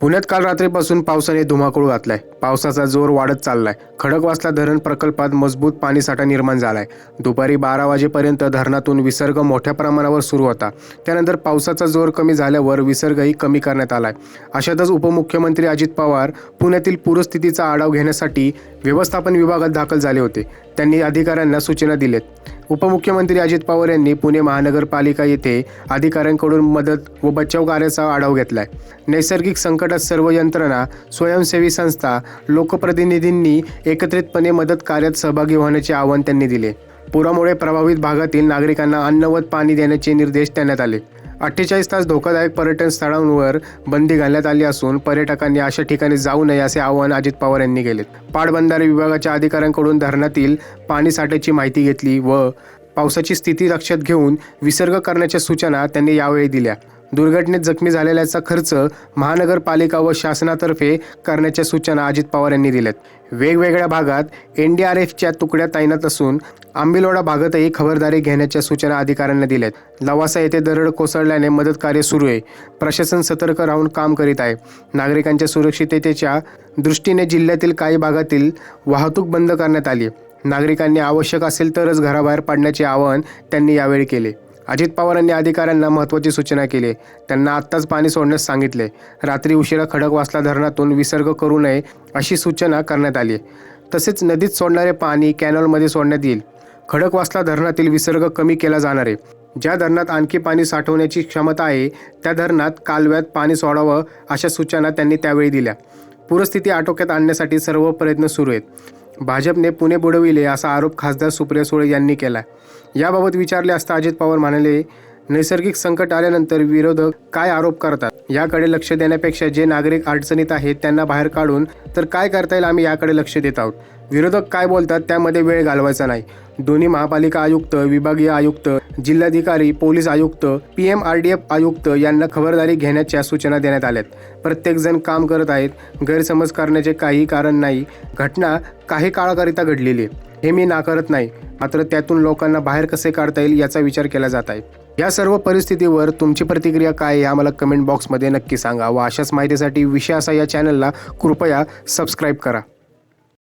पुण्यात काल रात्रीपासून पावसाने धुमाकूळ घातलाय. पावसाचा जोर वाढत चाललाय. खडकवासला धरण प्रकल्पात मजबूत पाणीसाठा निर्माण झालाय. दुपारी बारा वाजेपर्यंत धरणातून विसर्ग मोठ्या प्रमाणावर सुरू होता. त्यानंतर पावसाचा जोर कमी झाल्यावर विसर्गही कमी करण्यात आलाय. अशातच उपमुख्यमंत्री अजित पवार पुण्यातील पूरस्थितीचा आढावा घेण्यासाठी व्यवस्थापन विभागात दाखल झाले होते. त्यांनी अधिकाऱ्यांना सूचना दिल्यात. उपमुख्यमंत्री अजित पवार यांनी पुणे महानगरपालिका येथे अधिकाऱ्यांकडून मदत व बचाव कार्याचा आढावा घेतलाय. नैसर्गिक संकटात सर्व यंत्रणा स्वयंसेवी संस्था लोकप्रतिनिधींनी एकत्रितपणे मदत कार्यात सहभागी होण्याचे आवाहन त्यांनी दिले. पुरामुळे प्रभावित भागातील नागरिकांना अन्न व पाणी देण्याचे निर्देश देण्यात आले. अठ्ठेचाळीस तास धोकादायक पर्यटन स्थळांवर बंदी घालण्यात आली असून पर्यटकांनी अशा ठिकाणी जाऊ नये असे आवाहन अजित पवार यांनी केले. पाटबंधारे विभागाच्या अधिकाऱ्यांकडून धरणातील पाणी साठ्याची माहिती घेतली व पावसाची स्थिती लक्षात घेऊन विसर्ग करण्याच्या सूचना त्यांनी यावेळी दिल्या. दुर्घटनेत जखमी झालेल्याचा खर्च महानगरपालिका व शासनातर्फे करण्याच्या सूचना अजित पवार यांनी दिल्यात. वेगवेगळ्या भागात एन डी आर एफच्या तुकड्या तैनात असून आंबिलोडा भागातही खबरदारी घेण्याच्या सूचना अधिकाऱ्यांना दिल्यात. लवासा येथे दरड कोसळल्याने मदत कार्य सुरू आहे. प्रशासन सतर्क राहून काम करीत आहे. नागरिकांच्या सुरक्षिततेच्या दृष्टीने जिल्ह्यातील काही भागातील वाहतूक बंद करण्यात आली नागरिकांनी आवश्यक असेल तरच घराबाहेर पडण्याचे आवाहन त्यांनी यावेळी केले. अजित पवारांनी अधिकाऱ्यांना महत्त्वाची सूचना केली. त्यांना आत्ताच पाणी सोडण्यास सांगितले. रात्री उशिरा खडकवासला धरणातून विसर्ग करू नये अशी सूचना करण्यात आली. तसेच नदीत सोडणारे पाणी कॅनॉलमध्ये सोडण्यात येईल. खडकवासला धरणातील विसर्ग कमी केला जाणार आहे. ज्या धरणात आणखी पाणी साठवण्याची क्षमता आहे त्या धरणात कालव्यात पाणी सोडावं अशा सूचना त्यांनी त्यावेळी दिल्या. पूरस्थिती आटोक्यात आणण्यासाठी सर्व प्रयत्न सुरू आहेत. भाजपने पुणे बुडविले असा आरोप खासदार सुप्रिया सुळे यांनी केला याबाबत विचारले असता अजित पवार म्हणाले नैसर्गिक संकट आल्यानंतर विरोधक काय आरोप करतात? याकडे लक्ष देण्यापेक्षा जे नागरिक अडचणीत आहेत त्यांना बाहेर काढून तर काय करता येईल आम्ही याकडे लक्ष देत आहोत. विरोधक काय बोलतात त्यामध्ये वेळ घालवायचा नाही. दोन्ही महापालिका आयुक्त विभागीय आयुक्त जिल्हाधिकारी पोलीस आयुक्त P M R D F आयुक्त यांना खबरदारी घेण्याच्या सूचना देण्यात आल्यात. प्रत्येकजण काम करत आहेत. गैरसमज करण्याचे काही कारण नाही. घटना काही काळाकरिता घडलेली आहे. हे मी नाकारत नाही. मात्र त्यातून लोकांना बाहेर कसे काढता येईल याचा विचार केला जात आहे. या सर्व परिस्थितीवर तुमची प्रतिक्रिया काय आहे आम्हाला कमेंट बॉक्समध्ये नक्की सांगा व अशाच माहितीसाठी विषय असा या चॅनलला कृपया सबस्क्राईब करा.